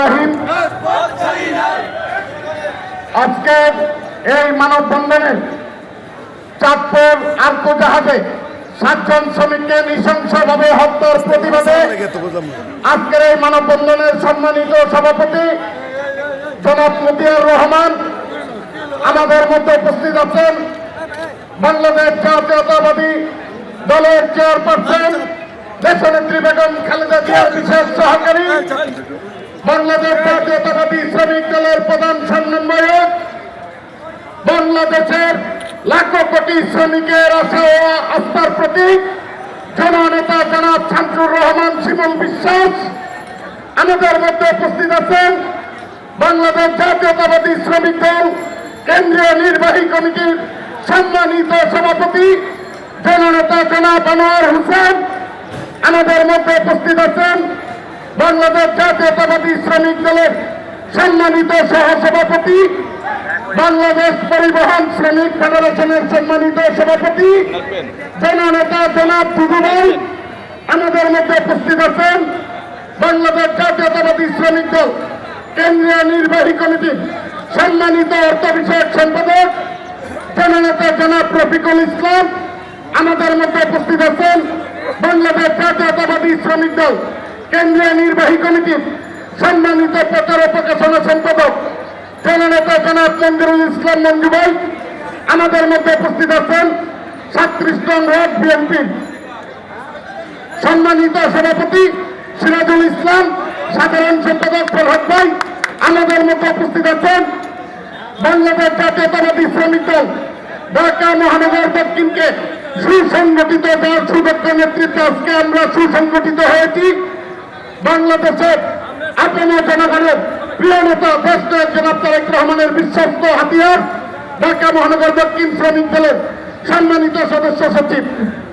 রাহিম। আজকের এই মানববন্ধনে চাঁদপুর আর্কো জাহাজে সাতজন শ্রমিককে নৃশংসভাবে হত্যার প্রতিবাদে আজকের এই মানববন্ধনের সম্মানিত সভাপতি জনাব মতিয়ার রহমান আমাদের মধ্যে উপস্থিত আছেন। বাংলাদেশ জাতীয়তাবাদী দলের চেয়ারপারসন, দেশনেত্রী বেগম খালেদা জিয়ার বিশেষ সহকারী বাংলাদেশ জাতীয়তাবাদী শ্রমিক দলের প্রধান সমন্বয়ক বাংলাদেশের লাখো কোটি শ্রমিকের আশা ও আস্থার প্রতীক। জননেতা জনাব শামসুর রহমান শিমুল বিশ্বাস। আমাদের মধ্যে উপস্থিত আছেন বাংলাদেশ জাতীয়তাবাদী শ্রমিক দল কেন্দ্রীয় নির্বাহী কমিটির সম্মানিত সভাপতি, জননেতা জনাব আনোয়ার হোসেন। আমাদের মধ্যে উপস্থিত আছেন বাংলাদেশ জাতীয়তাবাদী শ্রমিক দলের সম্মানিত সহসভাপতি, বাংলাদেশ পরিবহন শ্রমিক ফেডারেশনের সম্মানিত সভাপতি, জননেতা জনাব দুদুভাই আমাদের মধ্যে উপস্থিত আছেন। বাংলাদেশ জাতীয়তাবাদী শ্রমিক দল, কেন্দ্রীয় নির্বাহী কমিটি সম্মানিত অর্থ বিষয়ক সম্পাদক, জননেতা জনাব রফিকুল ইসলাম আমাদের মধ্যে উপস্থিত আছেন। বাংলাদেশ জাতীয়তাবাদী শ্রমিক দল কেন্দ্রীয় নির্বাহী কমিটির সম্মানিত প্রচার প্রকাশনা সম্পাদক জননেতা জনাব মঞ্জুরুল ইসলাম মঞ্জু ভাই, আমাদের মধ্যে উপস্থিত আছেন সাতত্রিশ নং ওয়ার্ড বিএনপির সম্মানিত সভাপতি সিরাজুল ইসলাম, সাধারণ সম্পাদক প্রভাত ভাই, আমাদের মধ্যে উপস্থিত আছেন বাংলাদেশ জাতীয়তাবাদী শ্রমিক দল, ঢাকা মহানগর দক্ষিণকে সুসংগঠিত যার সুদক্ষ নেতৃত্বে আজকে আমরা সুসংগঠিত হয়েছি। বাংলাদেশের আপন জনগণের প্রিয় নেতা নায়ক জনাব তারেক রহমানের বিশ্বস্ত হাতিয়ার, ঢাকা মহানগর দক্ষিণ শ্রমিক দলের সম্মানিত সদস্য সচিব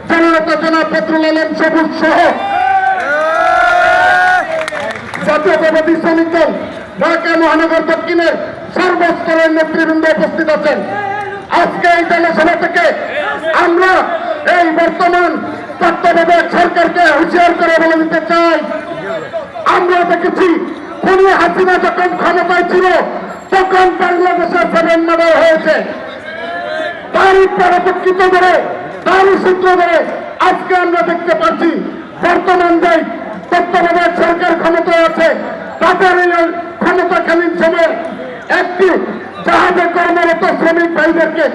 জননেতা জনাব পেট্রোল আলম সবুজ সহ জাতীয়তাবাদী শ্রমিক দল ঢাকা মহানগর দক্ষিণের সর্বস্তরের নেতৃবৃন্দ উপস্থিত আছেন। আজকে এই জনসভা থেকে আমরা এই বর্তমান তত্ত্বাবধায়ক সরকারকে হুঁশিয়ার করে বলে দিতে চাই আমরা দেখেছি, খুনি হাসিনা যখন ক্ষমতায় ছিল, তখন বাংলাদেশে সেভেন মার্ডার হয়েছে। তারই পরিপ্রেক্ষিত ধরে, তারই সূত্র ধরে আজকে আমরা দেখতে পাচ্ছি, বর্তমান যে তত্ত্বাবধায়ক সরকার ক্ষমতায় আছে তাদের এই ক্ষমতাকালীন সময়ে একটি জাহাজে কর্মরত শ্রমিক ভাইদেরকে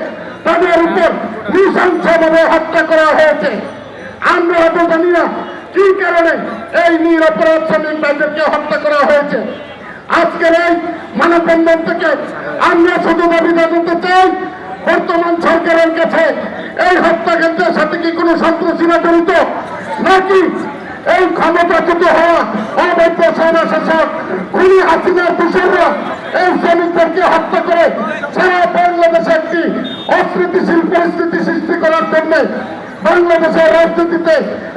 তাদের উপর নৃশংসভাবে হত্যা করা হয়েছে। আমরা হয়তো জানি না কি কারণে এই নিরপরাধ শ্রমিক ভাইদেরকে হত্যা করা হয়েছে? আজকের এই মানববন্ধন থেকে আমরা শুধু দাবি জানাতে চাই, বর্তমান সরকারের কাছে এই হত্যাকাণ্ডের সাথে কি কোনো সন্ত্রাসীরা জড়িত? নাকি এই ক্ষমতাচ্যুত হওয়া অবৈধ সেনা শাসক খুনি হাসিনার দোষররা এই শ্রমিকদেরকে হত্যা করে সারা বাংলাদেশে একটি অস্থিতিশীল পরিস্থিতি সৃষ্টি করার জন্য বাংলাদেশের রাজনীতিতে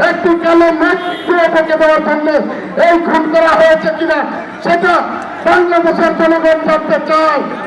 একটি কালো মেঘ থেকে দেওয়ার জন্য এই খুন করা হয়েছে কিনা, সেটা বাংলাদেশের জনগণ জানতে চায়।